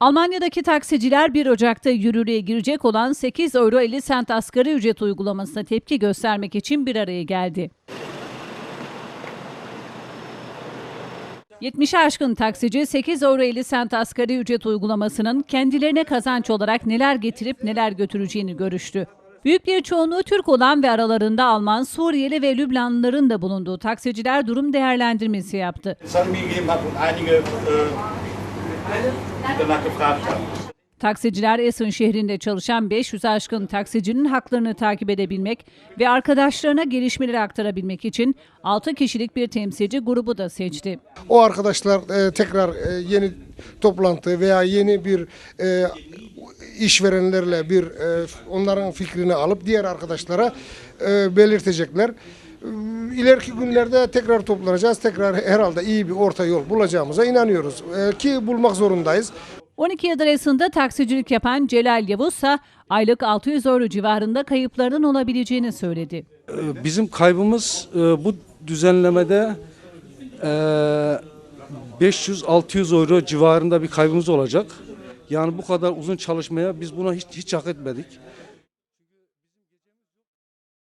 Almanya'daki taksiciler 1 Ocak'ta yürürlüğe girecek olan 8 euro 50 sent asgari ücret uygulamasına tepki göstermek için bir araya geldi. 70'e aşkın taksici 8 euro 50 sent asgari ücret uygulamasının kendilerine kazanç olarak neler getirip neler götüreceğini görüştü. Büyük bir çoğunluğu Türk olan ve aralarında Alman, Suriyeli ve Lübnanlıların da bulunduğu taksiciler durum değerlendirmesi yaptı. Taksiciler Essen şehrinde çalışan 500 aşkın taksicinin haklarını takip edebilmek ve arkadaşlarına gelişmeleri aktarabilmek için 6 kişilik bir temsilci grubu da seçti. O arkadaşlar e, tekrar e, yeni toplantı veya yeni bir e, işverenlerle bir e, onların fikrini alıp diğer arkadaşlara e, belirtecekler. E, İleriki günlerde tekrar toplanacağız. Tekrar herhalde iyi bir orta yol bulacağımıza inanıyoruz. E, ki bulmak zorundayız. 12 yıldır Essen'da taksicilik yapan Celal Yavuz ise aylık 600 euro civarında kayıplarının olabileceğini söyledi. Ee, Bizim kaybımız e, bu düzenlemede e, 500-600 euro civarında bir kaybımız olacak. Yani bu kadar uzun çalışmaya biz buna hiç, hiç hak etmedik.